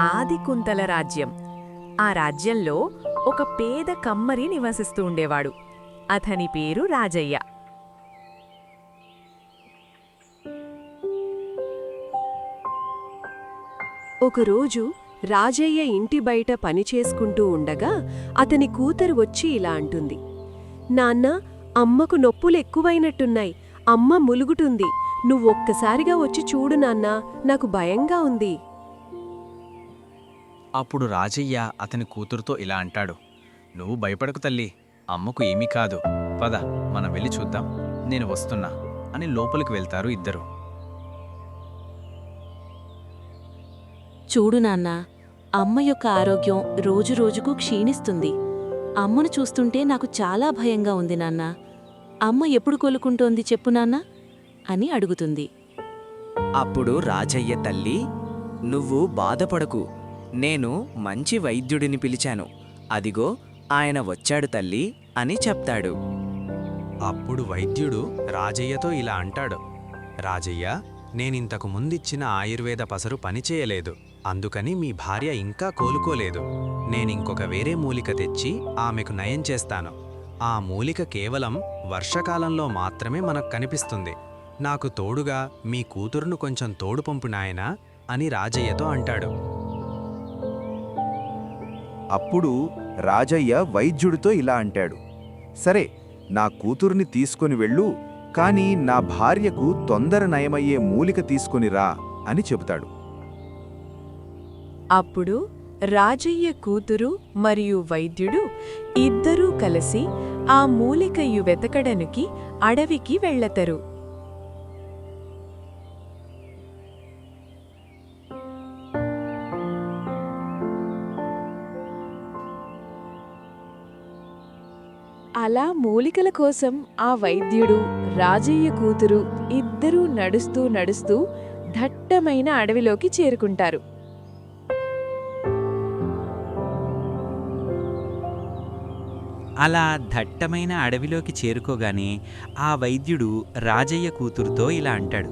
ఆదికుంతల రాజ్యం. ఆ రాజ్యంలో ఒక పేద కమ్మరి నివసిస్తూ ఉండేవాడు. అతని పేరు రాజయ్య. ఒకరోజు రాజయ్య ఇంటి బయట పనిచేసుకుంటూ ఉండగా అతని కూతురు వచ్చి ఇలా అంటుంది. నాన్న అమ్మకు నొప్పులు ఎక్కువైనట్టున్నాయి. అమ్మ ములుగుటుంది నువ్వొక్కసారిగా వచ్చి చూడు నాన్నా. నాకు భయంగా ఉంది. అప్పుడు రాజయ్య అతని కూతురుతో ఇలా అంటాడు. నువ్వు భయపడకు తల్లి అమ్మకు ఏమీ కాదు. పద మనం వెళ్ళి చూద్దాం. నేను వస్తున్నా అని లోపలికి వెళ్తారు ఇద్దరు. చూడు నాన్నా అమ్మ యొక్క ఆరోగ్యం రోజురోజుకు క్షీణిస్తుంది. అమ్మను చూస్తుంటే నాకు చాలా భయంగా ఉంది నాన్నా. అమ్మ ఎప్పుడు కోలుకుంటోంది చెప్పు నాన్నా అని అడుగుతుంది. అప్పుడు రాజయ్య తల్లి నువ్వు బాధపడకు. నేను మంచి వైద్యుడిని పిలిచాను. అదిగో ఆయన వచ్చాడు తల్లి అని చెప్తాడు. అప్పుడు వైద్యుడు రాజయ్యతో ఇలా అంటాడు. రాజయ్య నేనింతకు ముందిచ్చిన ఆయుర్వేద పసరు పనిచేయలేదు. అందుకని మీ భార్య ఇంకా కోలుకోలేదు. నేనింకొక వేరే మూలిక తెచ్చి ఆమెకు నయం చేస్తాను. ఆ మూలిక కేవలం వర్షకాలంలో మాత్రమే మనకు కనిపిస్తుంది. నాకు తోడుగా మీ కూతురును కొంచెం తోడు పంపు నాయనా అని రాజయ్యతో అంటాడు. అప్పుడు రాజయ్య వైద్యుడితో ఇలా అంటాడు సరే నా కూతుర్ని తీసుకొని వెళ్ళు కాని నా భార్యకు తొందర నయమయ్యే మూలిక తీసుకొని రా అని చెబుతాడు. అప్పుడు రాజయ్య కూతురు మరియు వైద్యుడు ఇద్దరూ కలిసి ఆ మూలికయు వెతకడానికి అడవికి వెళ్ళతరు అలా మూలికల కోసం ఆ వైద్యుడు రాజయ్య కూతురు ఇద్దరూ నడుస్తూ నడుస్తూ దట్టమైన అడవిలోకి చేరుకుంటారు. అలా దట్టమైన అడవిలోకి చేరుకోగానే ఆ వైద్యుడు రాజయ్య కూతురుతో ఇలా అంటాడు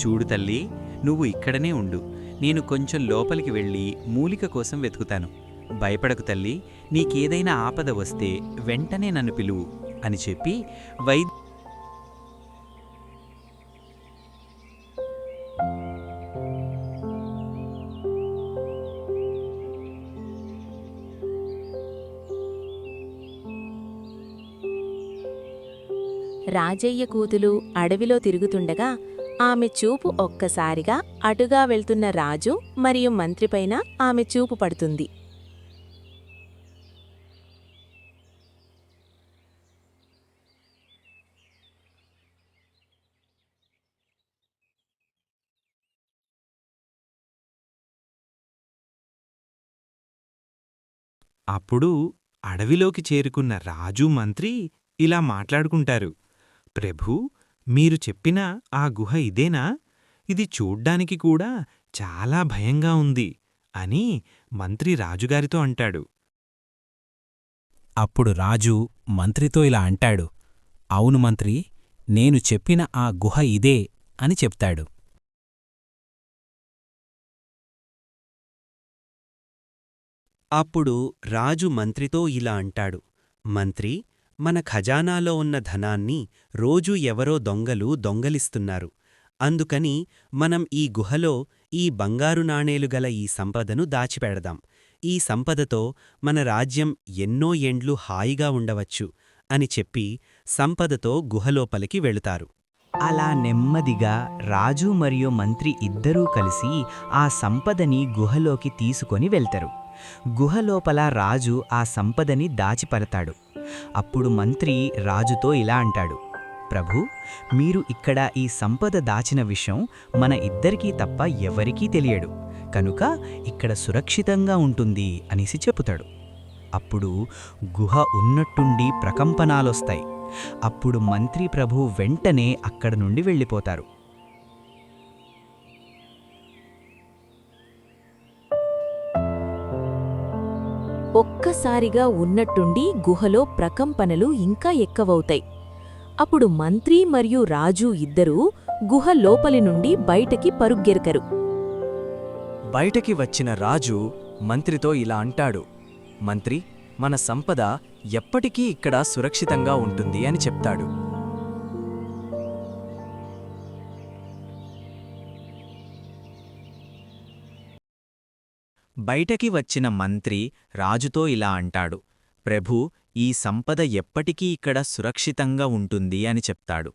చూడు తల్లి నువ్వు ఇక్కడనే ఉండు. నేను కొంచెం లోపలికి వెళ్ళి మూలిక కోసం వెతుకుతాను. భయపడకు తల్లి నీకేదైనా ఆపద వస్తే వెంటనే నన్ను పిలువు అని చెప్పి వైద్య రాజయ్య కూతులు అడవిలో తిరుగుతుండగా ఆమె చూపు ఒక్కసారిగా అటుగా వెళ్తున్న రాజు మరియు మంత్రిపైన ఆమె చూపు పడుతుంది. అప్పుడు అడవిలోకి చేరుకున్న రాజు మంత్రి ఇలా మాట్లాడుకుంటారు. ప్రభూ మీరు చెప్పిన ఆ గుహ ఇదేనా? ఇది చూడ్డానికి కూడా చాలా భయంగా ఉంది అని మంత్రి రాజుగారితో అంటాడు. అప్పుడు రాజు మంత్రితో ఇలా అంటాడు. అవును మంత్రి నేను చెప్పిన ఆ గుహ ఇదే అని చెప్తాడు. అప్పుడు రాజు మంత్రితో ఇలా అంటాడు మంత్రి మన ఖజానాలో ఉన్న ధనాన్ని రోజూ ఎవరో దొంగలు దొంగలిస్తున్నారు. అందుకని మనం ఈ గుహలో ఈ బంగారు నాణేలు గల ఈ సంపదను దాచిపెడదాం. ఈ సంపదతో మన రాజ్యం ఎన్నో ఏండ్లు హాయిగా ఉండవచ్చు అని చెప్పి సంపదతో గుహలోపలికి వెళుతారు. అలా నెమ్మదిగా రాజు మరియు మంత్రి ఇద్దరూ కలిసి ఆ సంపదని గుహలోకి తీసుకొని వెళ్తారు. గుహలోపల రాజు ఆ సంపదని దాచిపరతాడు అప్పుడు మంత్రి రాజుతో ఇలా అంటాడు ప్రభు మీరు ఇక్కడ ఈ సంపద దాచిన విషయం మన ఇద్దరికీ తప్ప ఎవరికీ తెలియడు. కనుక ఇక్కడ సురక్షితంగా ఉంటుంది అనేసి చెబుతాడు అప్పుడు గుహ ఉన్నట్టుండి ప్రకంపనాలొస్తాయి. అప్పుడు మంత్రి ప్రభు వెంటనే అక్కడ నుండి వెళ్ళిపోతారు. ఒక్కసారిగా ఉన్నట్టుండి గుహలో ప్రకంపనలు ఇంకా ఎక్కువవుతాయి. అప్పుడు మంత్రి మరియు రాజు ఇద్దరూ గుహ లోపలి నుండి బయటకి పరుగ్గెరకరు. బయటకి వచ్చిన రాజు మంత్రితో ఇలా అంటాడు మంత్రి మన సంపద ఎప్పటికీ ఇక్కడ సురక్షితంగా ఉంటుంది అని చెప్తాడు. బయటకి వచ్చిన మంత్రి రాజుతో ఇలా అంటాడు ప్రభూ ఈ సంపద ఎప్పటికీ ఇక్కడ సురక్షితంగా ఉంటుంది అని చెప్తాడు.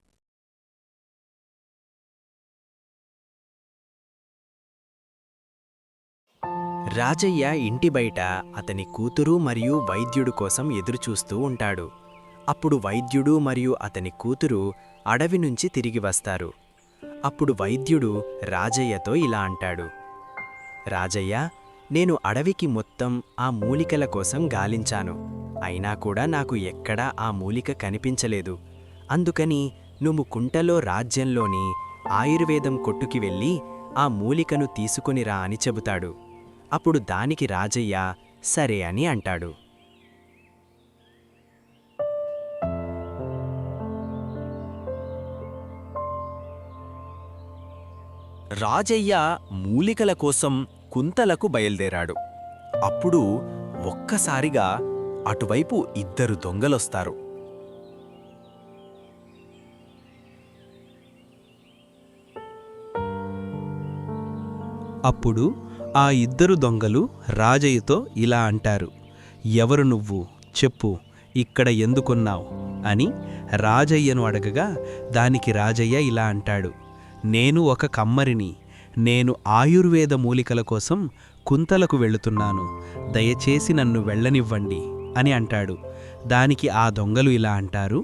రాజయ్య ఇంటి బయట అతని కూతురు మరియు వైద్యుడు కోసం ఎదురుచూస్తూ ఉంటాడు. అప్పుడు వైద్యుడు మరియు అతని కూతురు అడవి నుంచి తిరిగి వస్తారు. అప్పుడు వైద్యుడు రాజయ్యతో ఇలా అంటాడు రాజయ్య నేను అడవికి మొత్తం ఆ మూలికల కోసం గాలించాను. అయినా కూడా నాకు ఎక్కడా ఆ మూలిక కనిపించలేదు. అందుకని నువ్వు కుంటలో రాజ్యంలోని ఆయుర్వేదం కొట్టుకి వెళ్ళి ఆ మూలికను తీసుకునిరా అని చెబుతాడు. అప్పుడు దానికి రాజయ్య సరే అని అంటాడు. రాజయ్య మూలికల కోసం కుంతలకు బయల్దేరాడు. అప్పుడు ఒక్కసారిగా అటువైపు ఇద్దరు దొంగలొస్తారు. అప్పుడు ఆ ఇద్దరు దొంగలు రాజయ్యతో ఇలా అంటారు. ఎవరు నువ్వు? చెప్పు. ఇక్కడ ఎందుకున్నావు? అని రాజయ్యను అడగగా దానికి రాజయ్య ఇలా అంటాడు. నేను ఒక కమ్మరిని. నేను ఆయుర్వేద మూలికల కోసం కుంతలకు వెళుతున్నాను. దయచేసి నన్ను వెళ్ళనివ్వండి అని అంటాడు. దానికి ఆ దొంగలు ఇలా అంటారు.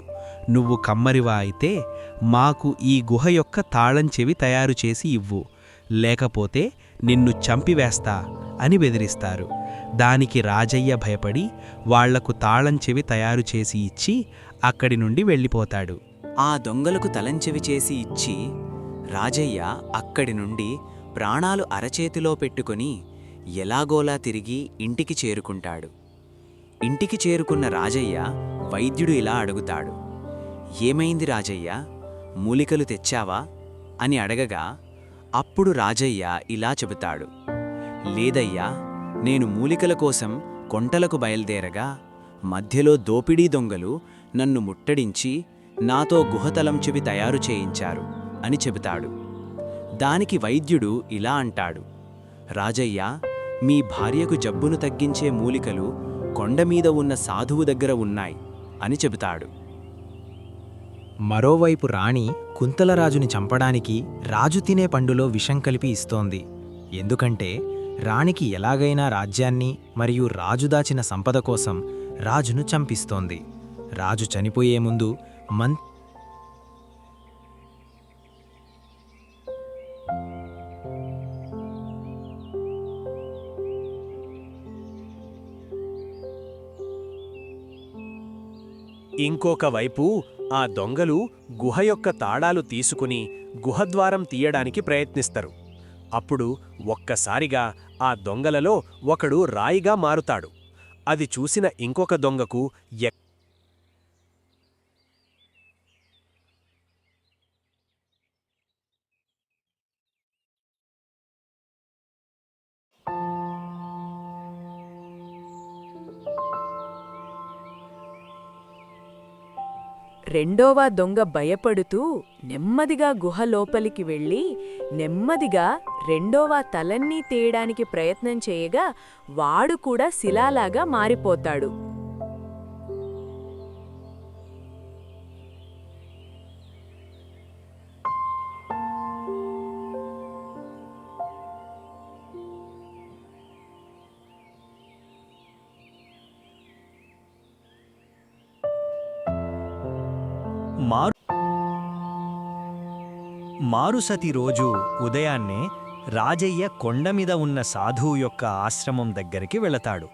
నువ్వు కమ్మరివా అయితే మాకు ఈ గుహ యొక్క తాళం చెవి తయారు చేసి ఇవ్వు. లేకపోతే నిన్ను చంపివేస్తా అని బెదిరిస్తారు. దానికి రాజయ్య భయపడి వాళ్ళకు తాళం చెవి తయారు చేసి ఇచ్చి అక్కడి నుండి వెళ్ళిపోతాడు. ఆ దొంగలకు తలంచెవి చేసి ఇచ్చి రాజయ్య అక్కడి నుండి ప్రాణాలు అరచేతిలో పెట్టుకుని ఎలాగోలా తిరిగి ఇంటికి చేరుకుంటాడు. ఇంటికి చేరుకున్న రాజయ్య వైద్యుడు ఇలా అడుగుతాడు. ఏమైంది రాజయ్య? మూలికలు తెచ్చావా? అని అడగగా అప్పుడు రాజయ్య ఇలా చెబుతాడు. లేదయ్యా నేను మూలికల కోసం కొంటలకు బయల్దేరగా మధ్యలో దోపిడీ దొంగలు నన్ను ముట్టడించి నాతో గుహతలంచివి తయారు చేయించారు. అని చెబుతాడు. దానికి వైద్యుడు ఇలా అంటాడు. రాజయ్య మీ భార్యకు జబ్బును తగ్గించే మూలికలు కొండమీద ఉన్న సాధువు దగ్గర ఉన్నాయి అని చెబుతాడు. మరోవైపు రాణి కుంతలరాజుని చంపడానికి రాజు తినే పండులో విషం కలిపి ఇస్తోంది. ఎందుకంటే రాణికి ఎలాగైనా రాజ్యాన్ని మరియు రాజు దాచిన సంపద కోసం రాజును చంపిస్తోంది. రాజు చనిపోయే ముందు మన్ ఇంకొక వైపు ఆ దొంగలు గుహ యొక్క తాళాలు తీసుకుని గుహద్వారం తీయడానికి ప్రయత్నిస్తారు. అప్పుడు ఒక్కసారిగా ఆ దొంగలలో ఒకడు రాయిగా మారుతాడు. అది చూసిన ఇంకొక దొంగకు ఎక్క రెండోవ దొంగ భయపడుతూ నెమ్మదిగా గుహ లోపలికి వెళ్ళి నెమ్మదిగా రెండోవ తలన్నీ తేయడానికి ప్రయత్నం చేయగా వాడు కూడా శిలాలాగా మారిపోతాడు. మారుసతి రోజు ఉదయాన్నే రాజయ్య కొండమీద ఉన్న సాధువు యొక్క ఆశ్రమం దగ్గరికి వెళతాడు.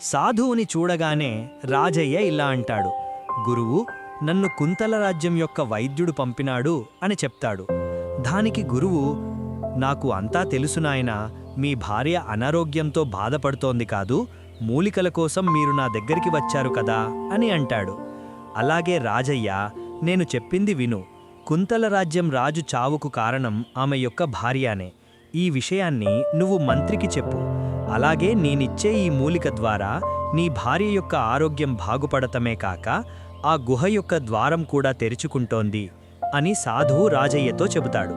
సాధువుని చూడగానే రాజయ్య ఇలా అంటాడు గురువు నన్ను కుంతల రాజ్యం యొక్క వైద్యుడు పంపినాడు అని చెప్తాడు. దానికి గురువు నాకు అంతా తెలుసు నాయన మీ భార్య అనారోగ్యంతో బాధపడుతోంది కాదు మూలికల కోసం మీరు నా దగ్గరికి వచ్చారు కదా అని అంటాడు. అలాగే రాజయ్య నేను చెప్పింది విను కుంతల రాజ్యం రాజు చావుకు కారణం ఆమె యొక్క భార్యానే. ఈ విషయాన్ని నువ్వు మంత్రికి చెప్పు. అలాగే నేనిచ్చే ఈ మూలిక ద్వారా నీ భార్య యొక్క ఆరోగ్యం బాగుపడటమే కాక ఆ గుహ యొక్క ద్వారం కూడా తెరుచుకుంటోంది అని సాధువు రాజయ్యతో చెబుతాడు.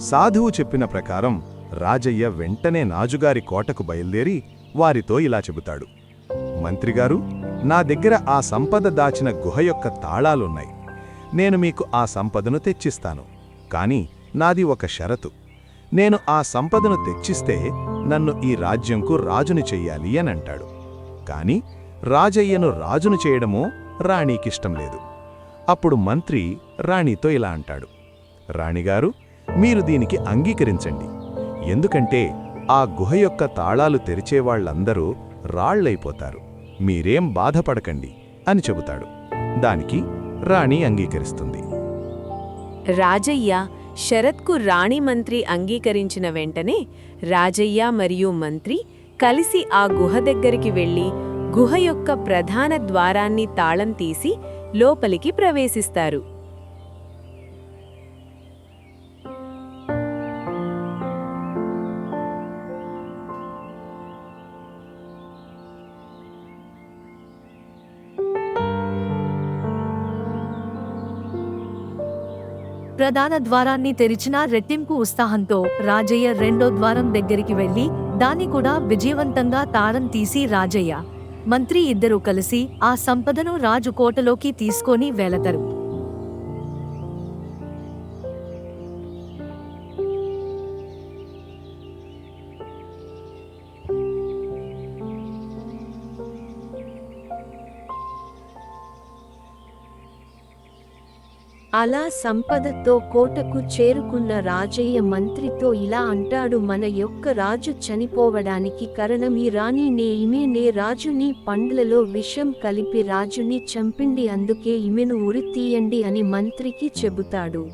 సాధువు చెప్పిన ప్రకారం రాజయ్య వెంటనే నాజుగారి కోటకు బయలుదేరి వారితో ఇలా చెబుతాడు. మంత్రిగారు నా దగ్గర ఆ సంపద దాచిన గుహ యొక్క తాళాలున్నాయి. నేను మీకు ఆ సంపదను తెచ్చిస్తాను. కాని నాది ఒక షరతు. నేను ఆ సంపదను తెచ్చిస్తే నన్ను ఈ రాజ్యంకు రాజుని చెయ్యాలి అని అంటాడు. కాని రాజయ్యను రాజును చేయడమో రాణీకిష్టం లేదు. అప్పుడు మంత్రి రాణితో ఇలా అంటాడు. రాణిగారు మీరు దీనికి అంగీకరించండి. ఎందుకంటే ఆ గుహ యొక్క తాళాలు తెరిచేవాళ్ళందరూ రాళ్ళైపోతారు మీరేం బాధపడకండి అని చెబుతాడు. దానికి రాణి అంగీకరిస్తుంది. రాజయ్య శరత్కు రాణి మంత్రి అంగీకరించిన వెంటనే రాజయ్య మరియు మంత్రి కలిసి ఆ గుహ దగ్గరికి వెళ్ళి గుహ యొక్క ప్రధాన ద్వారాన్ని తాళం తీసి లోపలికి ప్రవేశిస్తారు. ప్రధాన ద్వారాన్ని తెరిచిన రెట్టింపు ఉత్సాహంతో రాజయ్య రెండో ద్వారం దగ్గరికి వెళ్ళి దాన్ని కూడా విజయవంతంగా తాళం తీసి రాజయ్య మంత్రి ఇద్దరూ కలిసి ఆ సంపదను రాజు కోటలోకి తీసుకొని వెళతారు. అలా సంపదతో కోటకు చేరుకున్న రాజయ్య మంత్రితో ఇలా అంటాడు మన యొక్క రాజు చనిపోవడానికి కారణం ఈ రాణి నే ఇమే నే రాజుని పండ్లలో విషం కలిపి రాజుని చంపిండి అందుకే ఈమెను ఉరి తీయండి అని మంత్రికి చెబుతాడు.